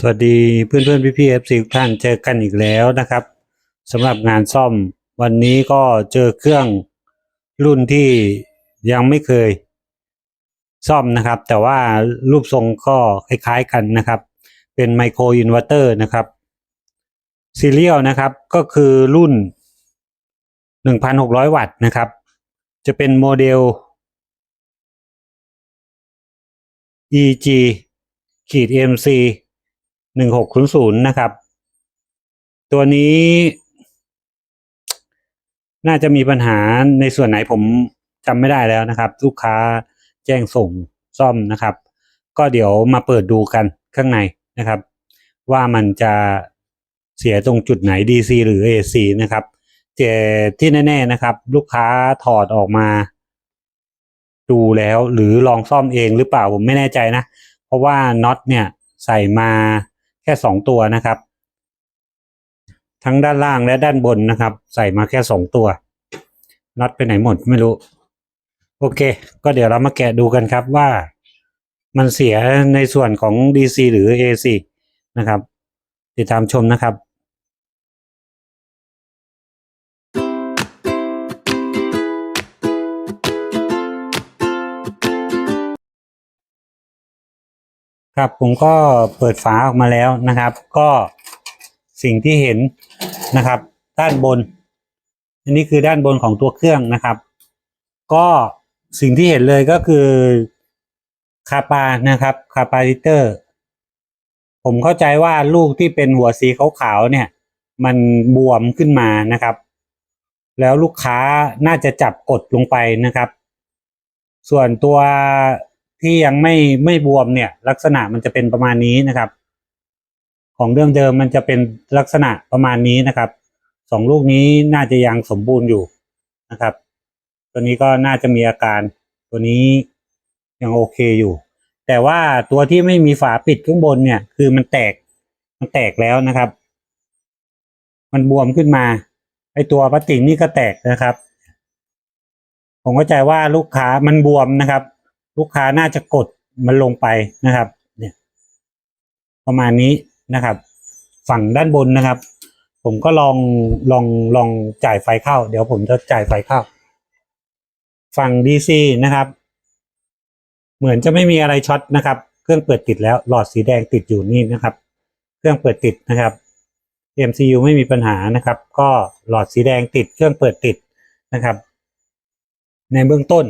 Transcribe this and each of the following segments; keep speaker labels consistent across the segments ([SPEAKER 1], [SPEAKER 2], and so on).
[SPEAKER 1] สวัสดีเพื่อนเพื่อนพี่พี่เอฟซีทุกท่านเจอกันอีกแล้วนะครับสำหรับงานซ่อมวันนี้ก็เจอเครื่องรุ่นที่ยังไม่เคยซ่อมนะครับ แต่ว่ารูปทรงก็คล้ายๆกันนะครับ เป็นไมโครอินเวอร์เตอร์นะครับซีเรียลนะครับก็คือรุ่น 1,600 วัตต์นะครับ จะเป็นโมเดล EG ขีด MC หนึ่งหกศูนย์ศูนย์นะครับ ตัวนี้ น่าจะมีปัญหาในส่วนไหนผมจำไม่ได้แล้วนะครับ ลูกค้าแจ้งส่งซ่อมนะครับ ก็เดี๋ยวมาเปิดดูกันข้างในนะครับ ว่ามันจะเสียตรงจุดไหน DC หรือ AC นะครับแต่ที่แน่ๆนะครับ ลูกค้าถอดออกมา ดูแล้วหรือลองซ่อมเองหรือเปล่าผมไม่แน่ใจนะ เพราะว่าน็อตเนี่ยใส่มา ค่สองตัวนะครับ ทั้งด้านล่างและด้านบนนะครับ ใส่มาแค่สองตัวน็อตไปไหนหมดไม่รู้ โอเค ก็เดี๋ยวเรามาแกะดูกันครับว่ามันเสียในส่วนของ DC หรือ AC นะครับ ติดตามชมนะครับ ครับผมก็เปิดฝาออกมาแล้วนะครับ ก็สิ่งที่เห็นนะครับ ด้านบน อันนี้คือด้านบนของตัวเครื่องนะครับ ก็สิ่งที่เห็นเลยก็คือคาปานะครับคาปาลิเตอร์ ผมเข้าใจว่าลูกที่เป็นหัวสีขาวๆเนี่ย มันบวมขึ้นมานะครับ แล้วลูกค้าน่าจะจับกดลงไปนะครับ ส่วนตัว ที่ยังไม่ไม่บวมเนี่ย ลักษณะมันจะเป็นประมาณนี้นะครับ ของเดิมเดิมมันจะเป็นลักษณะประมาณนี้นะครับสองลูกนี้น่าจะยังสมบูรณ์อยู่นะครับ ตัวนี้ก็น่าจะมีอาการ ตัวนี้ยังโอเคอยู่ แต่ว่าตัวที่ไม่มีฝาปิดข้างบนเนี่ย คือมันแตกมันแตกแล้วนะครับ มันบวมขึ้นมาไอตัวพลาสติกนี่ก็แตกนะครับ ผมเข้าใจว่าลูกค้ามันบวมนะครับ ลูกค้าน่าจะกดมันลงไปนะครับ เนี่ย ประมาณนี้นะครับ ฝั่งด้านบนนะครับ ผมก็ลองลองลองจ่ายไฟเข้า เดี๋ยวผมจะจ่ายไฟเข้า ฝั่ง DC นะครับ เหมือนจะไม่มีอะไรช็อตนะครับ เครื่องเปิดติดแล้วหลอดสีแดงติดอยู่นี่นะครับ เครื่องเปิดติดนะครับ MCU ไม่มีปัญหานะครับ ก็หลอดสีแดงติดเครื่องเปิดติดนะครับ ในเบื้องต้น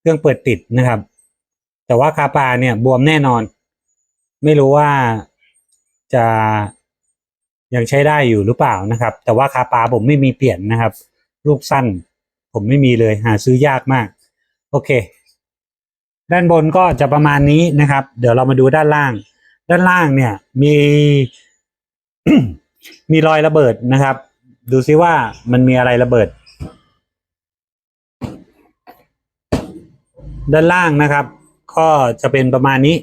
[SPEAKER 1] เครื่องเปิดติดนะครับ แต่ว่าคาปาเนี่ยบวมแน่นอน ไม่รู้ว่าจะยังใช้ได้อยู่หรือเปล่านะครับ แต่ว่าคาปาผมไม่มีเปลี่ยนนะครับ ลูกสั้น ผมไม่มีเลยหาซื้อยากมาก โอเค ด้านบนก็จะประมาณนี้นะครับ เดี๋ยวเรามาดูด้านล่าง ด้านล่างเนี่ยมีมีรอยระเบิดนะครับ ดูซิว่ามันมีอะไรระเบิด ด้านล่างนะครับ ก็จะเป็นประมาณนี้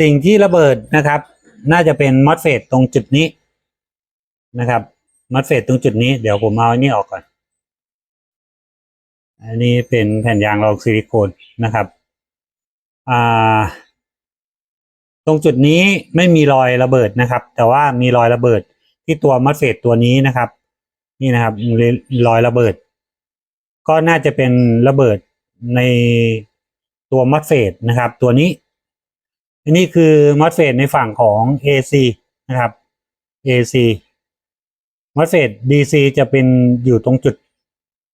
[SPEAKER 1] สิ่งที่ระเบิดนะครับ น่าจะเป็นมอสเฟตตรงจุดนี้นะครับมอสเฟตตรงจุดนี้เดี๋ยวผมเอาอันนี้ออกก่อน อันนี้เป็นแผ่นยางรองซิลิโคนนะครับอ่าตรงจุดนี้ไม่มีรอยระเบิดนะครับ แต่ว่ามีรอยระเบิดที่ตัวมอสเฟตตัวนี้นะครับ นี่นะครับรอยระเบิด ก็น่าจะเป็นระเบิดในตัวมอสเฟตนะครับ ตัวนี้ อันนี้คือมอสเฟตในฝั่งของ AC นะครับ AC มอสเฟต DC จะเป็นอยู่ตรงจุด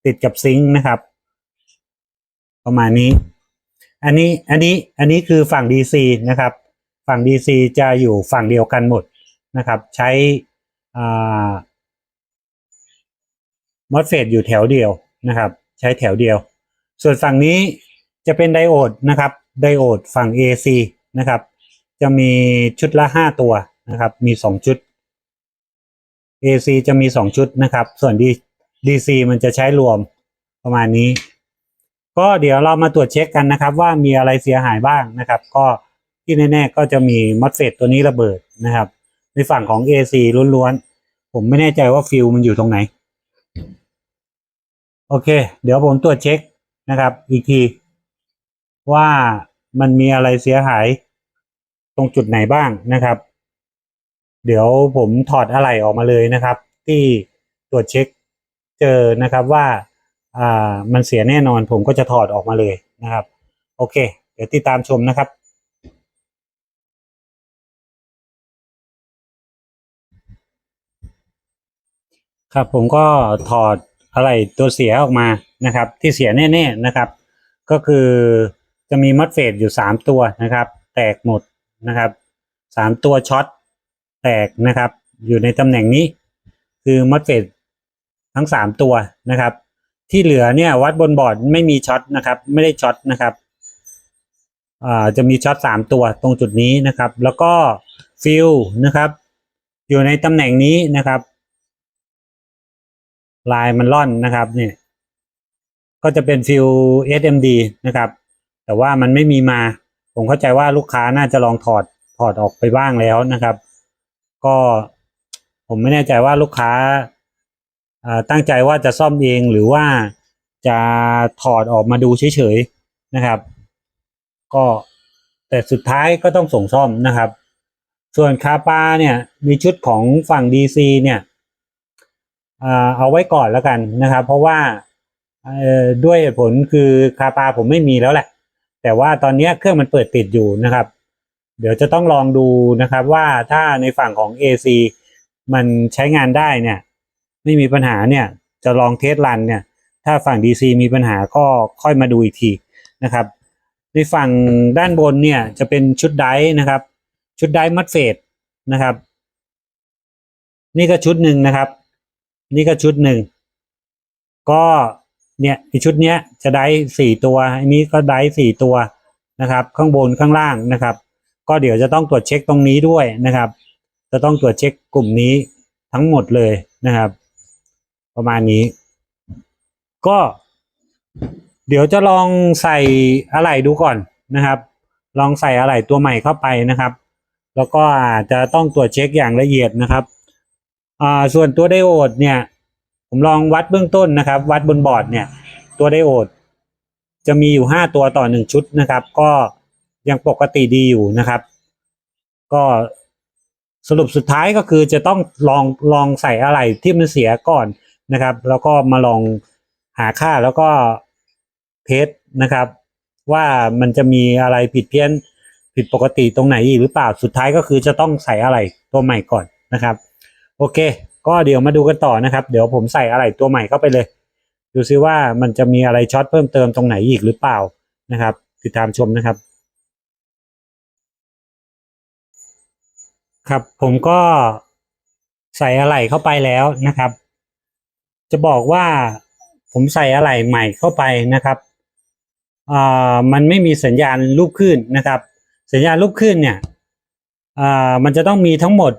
[SPEAKER 1] ติดกับซิงค์นะครับ ประมาณนี้ อันนี้อันนี้อันนี้คือฝั่ง DC นะครับ ฝั่ง DC จะอยู่ฝั่งเดียวกันหมดนะครับ ใช้อ่ามอสเฟตอยู่แถวเดียว นะครับ ใช้แถวเดียว ส่วนฝั่งนี้จะเป็นไดโอดนะครับ ไดโอดฝั่ง AC นะครับ จะมีชุดละห้าตัวนะครับ มีสองชุด AC จะมีสองชุดนะครับ ส่วน D- DC มันจะใช้รวมประมาณนี้ ก็เดี๋ยวเรามาตรวจเช็คกันนะครับ ว่ามีอะไรเสียหายบ้างนะครับ ก็ที่แน่ๆก็จะมีมอสเฟตตัวนี้ระเบิดนะครับ ในฝั่งของ AC ล้วนๆผมไม่แน่ใจว่าฟิลมันอยู่ตรงไหน โอเค เดี๋ยวผมตรวจเช็คนะครับ อีกที ว่ามันมีอะไรเสียหาย ตรงจุดไหนบ้างนะครับ เดี๋ยวผมถอดอะไหล่ออกมาเลยนะครับ ที่ตรวจเช็คเจอนะครับว่าอ่ามันเสียแน่นอนผมก็จะถอดออกมาเลยนะครับ โอเค เดี๋ยวติดตามชมนะครับครับผมก็ถอด อะไรตัวเสียออกมานะครับ ที่เสียแน่ๆนะครับ ก็คือจะมีมัดเฟดอยู่สามตัวนะครับ แตกหมดนะครับสามตัวช็อตแตกนะครับ อยู่ในตำแหน่งนี้ คือมัดเฟดทั้งสามตัวนะครับ ที่เหลือเนี่ยวัดบนบอร์ดไม่มีช็อตนะครับ ไม่ได้ช็อตนะครับจะมีช็อตสามตัวตรงจุดนี้นะครับ แล้วก็ฟิลนะครับ อยู่ในตำแหน่งนี้นะครับ ลายมันล่อนนะครับเนี่ยก็จะเป็นฟิล SMD นะครับ แต่ว่ามันไม่มีมา ผมเข้าใจว่าลูกค้าน่าจะลองถอดถอดออกไปบ้างแล้วนะครับ ก็ผมไม่แน่ใจว่าลูกค้าตั้งใจว่าจะซ่อมเองหรือว่าจะถอดออกมาดูเฉยๆนะครับ ก็แต่สุดท้ายก็ต้องส่งซ่อมนะครับ ส่วนคาปาเนี่ยมีชุดของฝั่ง DC เนี่ย เอาไว้ก่อนแล้วกันนะครับ เพราะว่าด้วยเหตุผลคือคาปาผมไม่มีแล้วแหละ แต่ว่าตอนนี้เครื่องมันเปิดติดอยู่นะครับ เดี๋ยวจะต้องลองดูนะครับว่าถ้าในฝั่งของ AC มันใช้งานได้เนี่ย ไม่มีปัญหาเนี่ยจะลองเทสรันเนี่ย ถ้าฝั่ง DC มีปัญหาก็ค่อยมาดูอีกทีนะครับ ในฝั่งด้านบนเนี่ยจะเป็นชุดไดนะครับ ชุดไดมัดเฟดนะครับ นี่ก็ชุดหนึ่งนะครับ นี่ก็ชุดหนึ่ง ก็เนี่ยชุดเนี้ยจะได้สี่ตัวอันนี้ก็ได้สี่ตัวนะครับ ข้างบนข้างล่างนะครับ ก็เดี๋ยวจะต้องตรวจเช็คตรงนี้ด้วยนะครับ จะต้องตรวจเช็คกลุ่มนี้ทั้งหมดเลยนะครับ ประมาณนี้ ก็เดี๋ยวจะลองใส่อะไหล่ดูก่อนนะครับ ลองใส่อะไหล่ตัวใหม่เข้าไปนะครับ แล้วก็อาจจะต้องตรวจเช็คอย่างละเอียดนะครับ อ่าส่วนตัวไดโอดเนี่ย ผมลองวัดเบื้องต้นนะครับ วัดบนบอร์ดเนี่ย ตัวไดโอดจะมีอยู่ห้าตัวต่อหนึ่งชุดนะครับ ก็ยังปกติดีอยู่นะครับ ก็สรุปสุดท้ายก็คือจะต้องลองลองใส่อะไรที่มันเสียก่อนนะครับ แล้วก็มาลองหาค่าแล้วก็เทสนะครับ ว่ามันจะมีอะไรผิดเพี้ยนผิดปกติตรงไหนอีกหรือเปล่าสุดท้ายก็คือจะต้องใส่อะไรตัวใหม่ก่อนนะครับ โอเค ก็เดี๋ยวมาดูกันต่อนะครับ เดี๋ยวผมใส่อะไรตัวใหม่เข้าไปเลย ดูซิว่ามันจะมีอะไรช็อตเพิ่มเติมตรงไหนอีกหรือเปล่านะครับ ติดตามชมนะครับ ครับผมก็ใส่อะไหล่เข้าไปแล้วนะครับ จะบอกว่าผมใส่อะไหล่ใหม่เข้าไปนะครับอ่ามันไม่มีสัญญาณลูกคลื่นนะครับ สัญญาณลูกคลื่นเนี่ยอ่ามันจะต้องมีทั้งหมด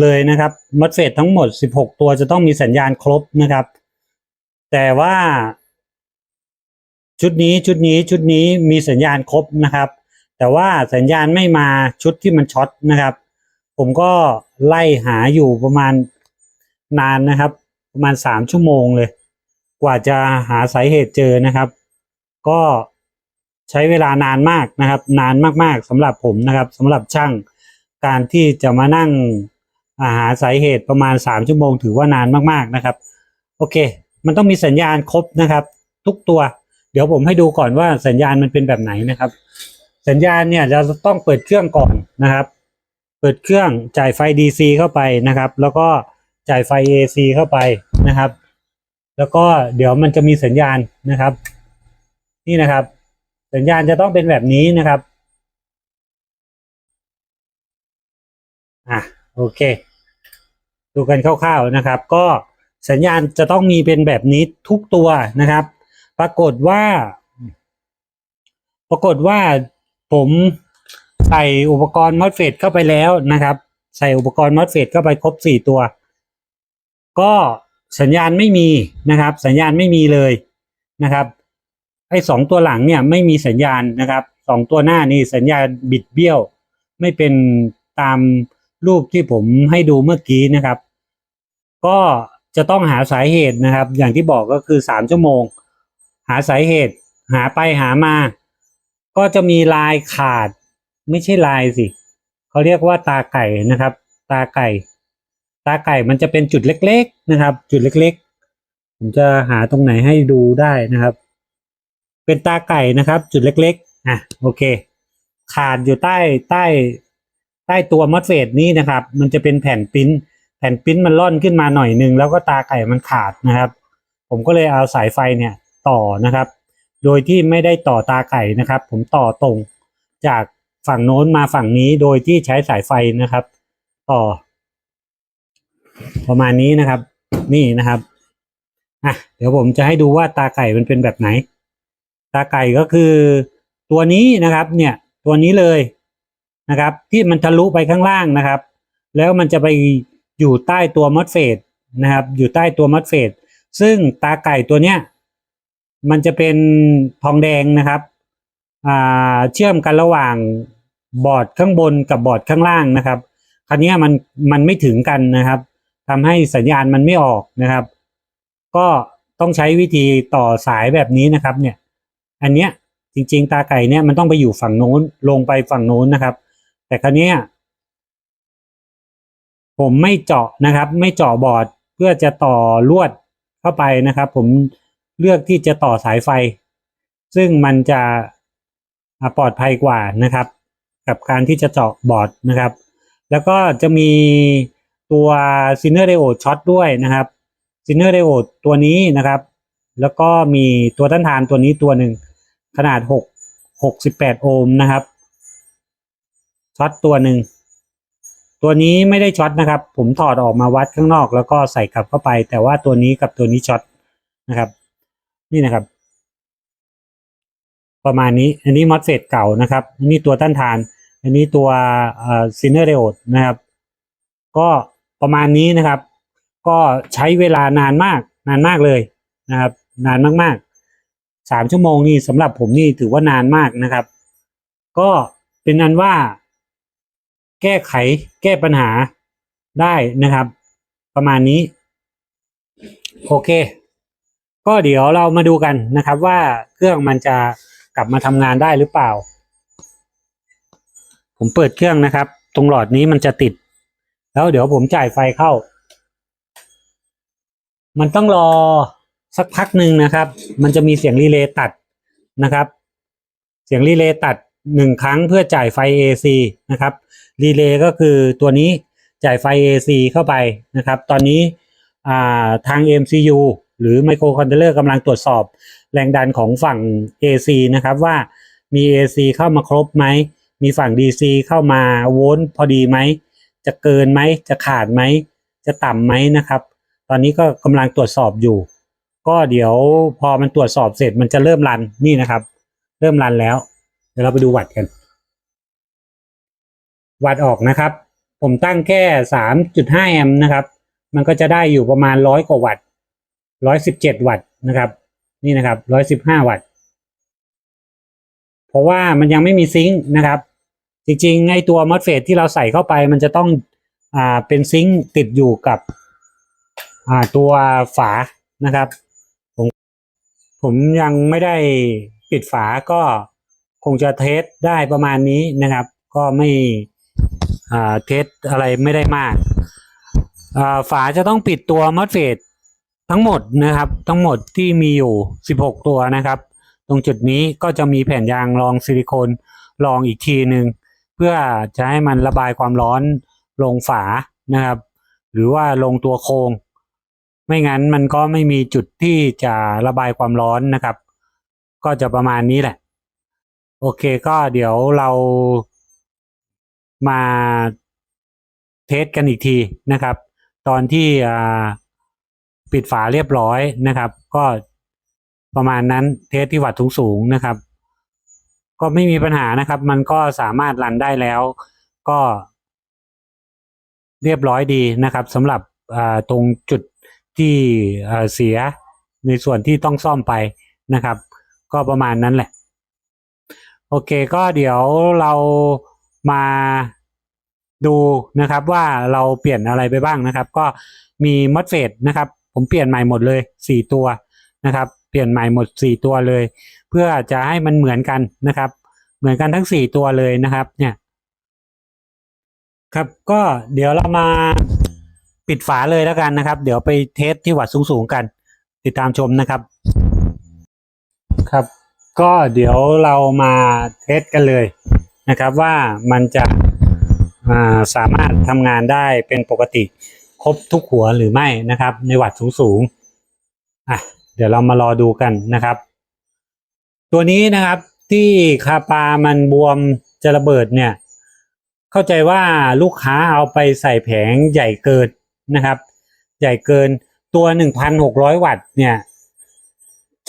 [SPEAKER 1] เลยนะครับมัดเฟดทั้งหมด 16 ตัวจะต้องมีสัญญาณครบนะครับ แต่ว่าชุดนี้ชุดนี้ชุดนี้มีสัญญาณครบนะครับ แต่ว่าสัญญาณไม่มาชุดที่มันช็อตนะครับ ผมก็ไล่หาอยู่ประมาณนานนะครับ ประมาณสามชั่วโมงเลย กว่าจะหาสาเหตุเจอนะครับ ก็ใช้เวลานานมากนะครับ นานมากๆสำหรับผมนะครับสำหรับช่างการที่จะมานั่ง อาหาสาเหตุประมาณสามชั่วโมงถือว่านานมากๆนะครับ โอเค มันต้องมีสัญญาณครบนะครับ ทุกตัว เดี๋ยวผมให้ดูก่อนว่าสัญญาณมันเป็นแบบไหนนะครับ สัญญาณเนี่ยจะต้องเปิดเครื่องก่อนนะครับ เปิดเครื่องจ่ายไฟ DC เข้าไปนะครับ แล้วก็จ่ายไฟ AC เข้าไปนะครับ แล้วก็เดี๋ยวมันจะมีสัญญาณนะครับ นี่นะครับ สัญญาณจะต้องเป็นแบบนี้นะครับอะ โอเค ดูกันคร่าวๆนะครับ ก็สัญญาณจะต้องมีเป็นแบบนี้ทุกตัวนะครับ ปรากฏว่า ปรากฏว่าผมใส่อุปกรณ์มอสเฟตเข้าไปแล้วนะครับ ใส่อุปกรณ์มอสเฟตเข้าไปครบสี่ตัว ก็สัญญาณไม่มีนะครับ สัญญาณไม่มีเลยนะครับไอ้สองตัวหลังเนี่ยไม่มีสัญญาณนะครับสองตัวหน้านี่สัญญาณบิดเบี้ยว ไม่เป็นตาม รูปที่ผมให้ดูเมื่อกี้นะครับ ก็จะต้องหาสาเหตุนะครับ อย่างที่บอกก็คือสามชั่วโมง หาสาเหตุ หาไปหามา ก็จะมีลายขาด ไม่ใช่ลายสิเขาเรียกว่าตาไก่นะครับ ตาไก่ ตาไก่มันจะเป็นจุดเล็ก ๆนะครับ จุดเล็ก ๆ ผมจะหาตรงไหนให้ดูได้นะครับ เป็นตาไก่นะครับ จุดเล็ก ๆอะโอเค ขาดอยู่ใต้ใต้ ต้ตัวมัดเฟดนี้นะครับ มันจะเป็นแผ่นปิ้นแผ่นปิ้นมันล่อนขึ้นมาหน่อยหนึ่งแล้วก็ตาไก่มันขาดนะครับ ผมก็เลยเอาสายไฟเนี่ยต่อนะครับ โดยที่ไม่ได้ต่อตาไก่นะครับ ผมต่อตรงจากฝั่งโน้นมาฝั่งนี้โดยที่ใช้สายไฟนะครับ ต่อ ประมาณนี้นะครับ นี่นะครับอะเดี๋ยวผมจะให้ดูว่าตาไก่มันเป็นแบบไหน ตาไก่ก็คือตัวนี้นะครับ เนี่ย ตัวนี้เลย นะครับ ที่มันทะลุไปข้างล่างนะครับ แล้วมันจะไปอยู่ใต้ตัวมัดเฟดนะครับ อยู่ใต้ตัวมัดเฟดซึ่งตาไก่ตัวเนี้ยมันจะเป็นทองแดงนะครับเชื่อมกันระหว่างบอร์ดข้างบนกับบอร์ดข้างล่างนะครับคราวนี้มันมันไม่ถึงกันนะครับทำให้สัญญาณมันไม่ออกนะครับ ก็ต้องใช้วิธีต่อสายแบบนี้นะครับ เนี่ย อันเนี้ยจริง ๆ ตาไก่เนี่ยมันต้องไปอยู่ฝั่งโน้นลงไปฝั่งโน้นนะครับ แต่คราวนี้ผมไม่เจาะนะครับ ไม่เจาะบอร์ดเพื่อจะต่อลวดเข้าไปนะครับ ผมเลือกที่จะต่อสายไฟ ซึ่งมันจะปลอดภัยกว่านะครับ กับการที่จะเจาะบอร์ดนะครับ แล้วก็จะมีตัวซินเนอร์เดโอช็อตด้วยนะครับซินเนอร์เดโอตัวนี้นะครับ แล้วก็มีตัวต้านทานตัวนี้ตัวหนึ่งขนาดหกหกสิบแปดโอห์มนะครับ ช็อตตัวหนึ่ง ตัวนี้ไม่ได้ช็อตนะครับ ผมถอดออกมาวัดข้างนอก แล้วก็ใส่กลับเข้าไป แต่ว่าตัวนี้กับตัวนี้ช็อตนะครับ นี่นะครับ ประมาณนี้ อันนี้มอสเฟตเก่านะครับอันนี้ตัวต้านทาน อันนี้ตัวซินเนอร์เรโอดนะครับ ก็ประมาณนี้นะครับ ก็ใช้เวลานานมาก นานมากเลยนะครับ นานมากๆสามชั่วโมงนี่สำหรับผมนี่ถือว่านานมากนะครับ ก็เป็นนั้นว่า แก้ไขแก้ปัญหาได้นะครับ ประมาณนี้ โอเค ก็เดี๋ยวเรามาดูกันนะครับ ว่าเครื่องมันจะกลับมาทำงานได้หรือเปล่า ผมเปิดเครื่องนะครับ ตรงหลอดนี้มันจะติด แล้วเดี๋ยวผมจ่ายไฟเข้า มันต้องรอสักพักหนึ่งนะครับ มันจะมีเสียงรีเลย์ตัดนะครับ เสียงรีเลย์ตัด หนึ่งครั้งเพื่อจ่ายไฟ AC นะครับรีเลย์ก็คือตัวนี้จ่ายไฟ AC เข้าไปนะครับ ตอนนี้าทาง MCU หรือไมโครคอนโทรลเลอร์กำลังตรวจสอบแรงดันของฝั่ง AC นะครับว่ามี AC เข้ามาครบไหม มีฝั่ง DC เข้ามาโวลต์พอดีไหม จะเกินไหม จะขาดไหม จะต่ำไหมนะครับ ตอนนี้ก็กำลังตรวจสอบอยู่ ก็เดี๋ยวพอมันตรวจสอบเสร็จมันจะเริ่มรันนี่นะครับ เริ่มรันแล้ว เดี๋ยวเราไปดูวัดกัน วัดออกนะครับ ผมตั้งแค่สามจุดห้าแอมป์นะครับ มันก็จะได้อยู่ประมาณร้อยกว่าวัตต์ร้อยสิบเจ็ดวัตต์นะครับ นี่นะครับร้อยสิบห้าวัตต์เพราะว่ามันยังไม่มีซิงค์นะครับ จริงๆไอตัวมอสเฟตที่เราใส่เข้าไปมันจะต้องอ่าเป็นซิงค์ติดอยู่กับอ่าตัวฝานะครับ ผมผมยังไม่ได้ปิดฝาก็ คงจะเทสได้ประมาณนี้นะครับ ก็ไม่เทสอะไรไม่ได้มาก ฝาจะต้องปิดตัวมอสเฟตทั้งหมดนะครับ ทั้งหมดที่มีอยู่ 16 ตัวนะครับ ตรงจุดนี้ก็จะมีแผ่นยางรองซิลิโคนรองอีกทีหนึ่งเพื่อจะให้มันระบายความร้อนลงฝานะครับ หรือว่าลงตัวโครงไม่งั้นมันก็ไม่มีจุดที่จะระบายความร้อนนะครับ ก็จะประมาณนี้แหละ โอเคก็เดี๋ยวเรามาเทสกันอีกทีนะครับ ตอนที่ปิดฝาเรียบร้อยนะครับ ก็ประมาณนั้นเทสที่วัดสูงๆนะครับ ก็ไม่มีปัญหานะครับ มันก็สามารถรันได้แล้ว ก็เรียบร้อยดีนะครับสำหรับตรงจุดที่เสียในส่วนที่ต้องซ่อมไปนะครับ ก็ประมาณนั้นแหละ โอเคก็เดี๋ยวเรามาดูนะครับว่าเราเปลี่ยนอะไรไปบ้างนะครับ ก็มีมอสเฟตนะครับ ผมเปลี่ยนใหม่หมดเลยสี่ตัวนะครับ เปลี่ยนใหม่หมดสี่ตัวเลย เพื่อจะให้มันเหมือนกันนะครับ เหมือนกันทั้งสี่ตัวเลยนะครับ เนี่ยครับก็เดี๋ยวเรามาปิดฝาเลยแล้วกันนะครับ เดี๋ยวไปเทสที่วัดสูงๆกัน ติดตามชมนะครับ ครับ ก็เดี๋ยวเรามาเทสกันเลยนะครับว่ามันจะสามารถทำงานได้เป็นปกติครบทุกหัวหรือไม่นะครับ ในวัดสูงๆอะเดี๋ยวเรามารอดูกันนะครับ ตัวนี้นะครับที่คาปามันบวมจะระเบิดเนี่ย เข้าใจว่าลูกค้าเอาไปใส่แผงใหญ่เกินนะครับ ใหญ่เกินตัว 1,600 วัตต์เนี่ย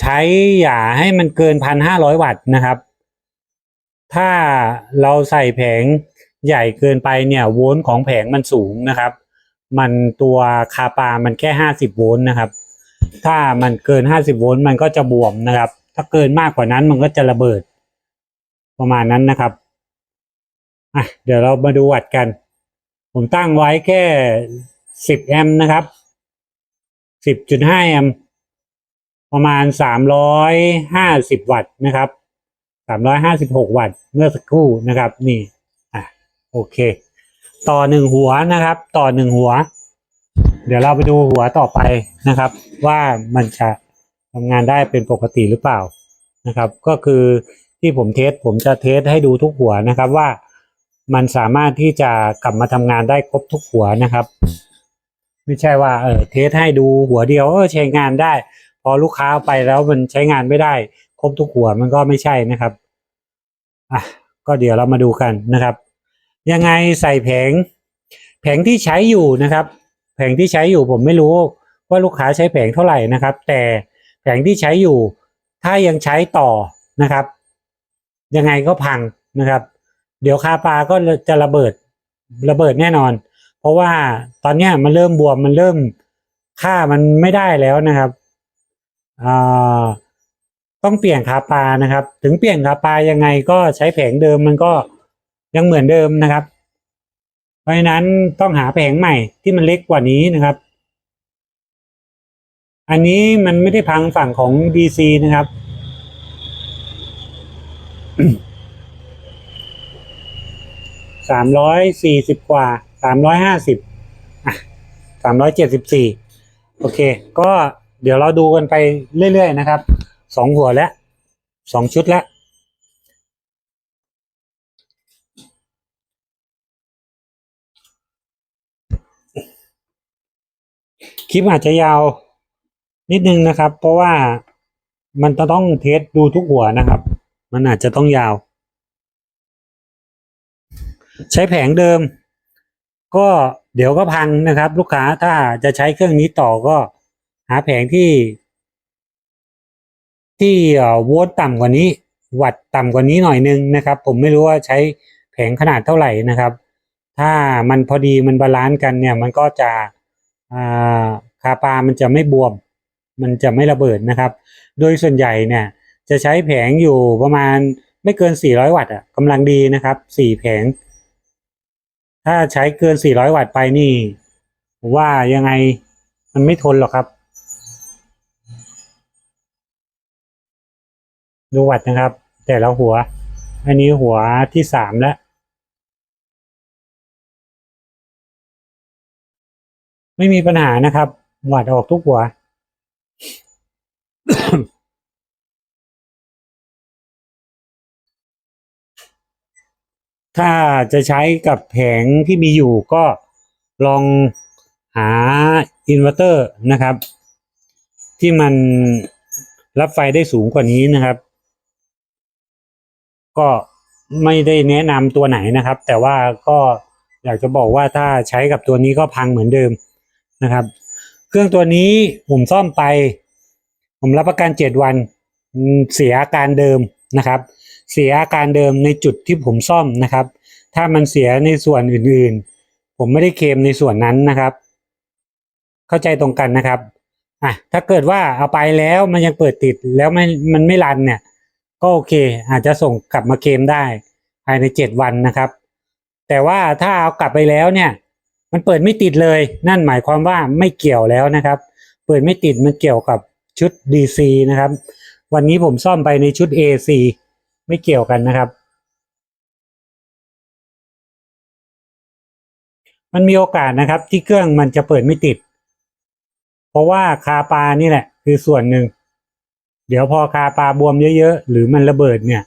[SPEAKER 1] ใช้อย่าให้มันเกิน1,500วัตต์นะครับ ถ้าเราใส่แผงใหญ่เกินไปเนี่ยโวลต์ของแผงมันสูงนะครับ มันตัวคาปามันแค่50โวลต์นะครับ ถ้ามันเกิน50โวลต์มันก็จะบวมนะครับ ถ้าเกินมากกว่านั้นมันก็จะระเบิด ประมาณนั้นนะครับอะเดี๋ยวเรามาดูวัดกัน ผมตั้งไว้แค่สิบแอมป์นะครับสิบจุดห้าแอมป์ ประมาณสามร้อยห้าสิบวัตต์นะครับสามร้อยห้าสิบหกวัตต์เมื่อสักครู่นะครับ นี่อะโอเค ต่อหนึ่งหัวนะครับ ต่อหนึ่งหัว เดี๋ยวเราไปดูหัวต่อไปนะครับ ว่ามันจะทำงานได้เป็นปกติหรือเปล่านะครับ ก็คือที่ผมเทสผมจะเทสให้ดูทุกหัวนะครับว่ามันสามารถที่จะกลับมาทำงานได้ครบทุกหัวนะครับ ไม่ใช่ว่าเออเทสให้ดูหัวเดียวเออใช้งานได้ พอลูกค้าเอาไปแล้วมันใช้งานไม่ได้ ครบทุกหัวมันก็ไม่ใช่นะครับอะก็เดี๋ยวเรามาดูกันนะครับ ยังไงใส่แผง แผงที่ใช้อยู่นะครับ แผงที่ใช้อยู่ผมไม่รู้ว่าลูกค้าใช้แผงเท่าไหร่นะครับ แต่แผงที่ใช้อยู่ ถ้ายังใช้ต่อนะครับ ยังไงก็พังนะครับ เดี๋ยวคาปาก็จะระเบิดระเบิดแน่นอน เพราะว่าตอนนี้มันเริ่มบวมมันเริ่มค่ามันไม่ได้แล้วนะครับ อ่าต้องเปลี่ยนคาปลานะครับ ถึงเปลี่ยนคาปลายังไงก็ใช้แผงเดิมมันก็ยังเหมือนเดิมนะครับ เพราะฉะนั้นต้องหาแผงใหม่ที่มันเล็กกว่านี้นะครับ อันนี้มันไม่ได้พังฝั่งของ DC นะครับ สามร้อยสี่สิบกว่า สามร้อยห้าสิบ อะสามร้อยเจ็ดสิบสี่ โอเค ก็ เดี๋ยวเราดูกันไปเรื่อยๆนะครับสองหัวแล้วสองชุดแล้วคลิปอาจจะยาวนิดนึงนะครับ เพราะว่ามันจะต้องเทสดูทุกหัวนะครับ มันอาจจะต้องยาว ใช้แผงเดิม ก็เดี๋ยวก็พังนะครับ ลูกค้าถ้าจะใช้เครื่องนี้ต่อก็ หาแผงที่ ที่โวลต์ต่ำกว่านี้ วัตต์ต่ำกว่านี้หน่อยนึงนะครับ ผมไม่รู้ว่าใช้แผงขนาดเท่าไหร่นะครับ ถ้ามันพอดีมันบาลานซ์กันเนี่ย มันก็จะอ่าคาปามันจะไม่บวม มันจะไม่ระเบิดนะครับ โดยส่วนใหญ่เนี่ย จะใช้แผงอยู่ประมาณไม่เกิน 400 วัตต์อะกำลังดีนะครับ 4 แผง ถ้าใช้เกิน 400 วัตต์ไปนี่ผมว่ายังไงมันไม่ทนหรอกครับ ดูวัตต์นะครับ แต่ละหัว อันนี้หัวที่สามแล้วไม่มีปัญหานะครับวัดออกทุกหัว ถ้าจะใช้กับแผงที่มีอยู่ก็ลองหาอินเวอร์เตอร์นะครับ ที่มันรับไฟได้สูงกว่านี้นะครับ ก็ไม่ได้แนะนำตัวไหนนะครับ แต่ว่าก็อยากจะบอกว่าถ้าใช้กับตัวนี้ก็พังเหมือนเดิมนะครับ เครื่องตัวนี้ผมซ่อมไป ผมรับประกันเจ็ดวันเสียอาการเดิมนะครับ เสียอาการเดิมในจุดที่ผมซ่อมนะครับ ถ้ามันเสียในส่วนอื่นๆ ผมไม่ได้เคลมในส่วนนั้นนะครับ เข้าใจตรงกันนะครับอะถ้าเกิดว่าเอาไปแล้วมันยังเปิดติดแล้วไม่มันไม่รันเนี่ย ก็โอเค อาจจะส่งกลับมาเคลมได้ภายในเจ็ดวันนะครับ แต่ว่าถ้าเอากลับไปแล้วเนี่ย มันเปิดไม่ติดเลย นั่นหมายความว่าไม่เกี่ยวแล้วนะครับ เปิดไม่ติดมันเกี่ยวกับชุด DC นะครับ วันนี้ผมซ่อมไปในชุด AC ไม่เกี่ยวกันนะครับ มันมีโอกาสนะครับที่เครื่องมันจะเปิดไม่ติด เพราะว่าคาปานี่แหละ คือส่วนหนึ่ง เดี๋ยวพอคาปลาบวมเยอะๆ หรือมันระเบิดเนี่ย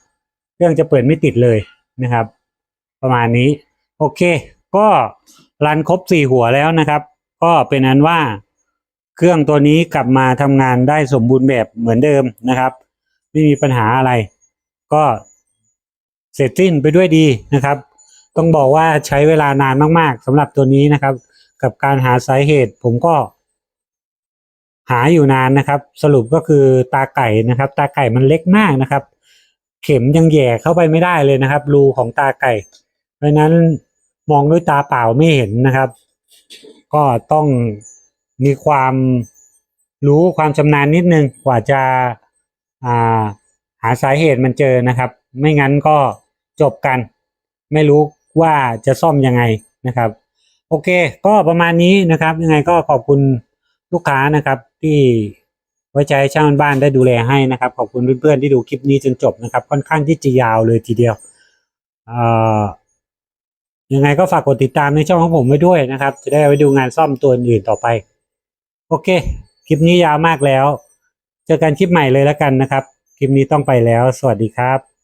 [SPEAKER 1] เครื่องจะเปิดไม่ติดเลยนะครับ ประมาณนี้ โอเค ก็รันครบสี่หัวแล้วนะครับ ก็เป็นนั้นว่าเครื่องตัวนี้กลับมาทำงานได้สมบูรณ์แบบเหมือนเดิมนะครับ ไม่มีปัญหาอะไร ก็เสร็จสิ้นไปด้วยดีนะครับ ต้องบอกว่าใช้เวลานานมากๆสำหรับตัวนี้นะครับ กับการหาสาเหตุผมก็ หาอยู่นานนะครับ สรุปก็คือตาไก่นะครับ ตาไก่มันเล็กมากนะครับ เข็มยังแหย่เข้าไปไม่ได้เลยนะครับ รูของตาไก่ เพราะนั้นมองด้วยตาเปล่าไม่เห็นนะครับ ก็ต้องมีความรู้ความชำนาญนิดนึงกว่าจะาหาสาเหตุมันเจอนะครับ ไม่งั้นก็จบกัน ไม่รู้ว่าจะซ่อมยังไงนะครับ โอเค ก็ประมาณนี้นะครับ ยังไงก็ขอบคุณลูกค้านะครับ ที่ไว้ใจให้ช่างบ้านได้ดูแลให้นะครับ ขอบคุณเพื่อนๆที่ดูคลิปนี้จนจบนะครับ ค่อนข้างที่จะยาวเลยทีเดียวยังไงก็ฝากกดติดตามในช่องของผมไว้ด้วยนะครับ จะได้ไว้ดูงานซ่อมตัวอื่นต่อไป โอเค คลิปนี้ยาวมากแล้ว เจอกันคลิปใหม่เลยแล้วกันนะครับ คลิปนี้ต้องไปแล้ว สวัสดีครับ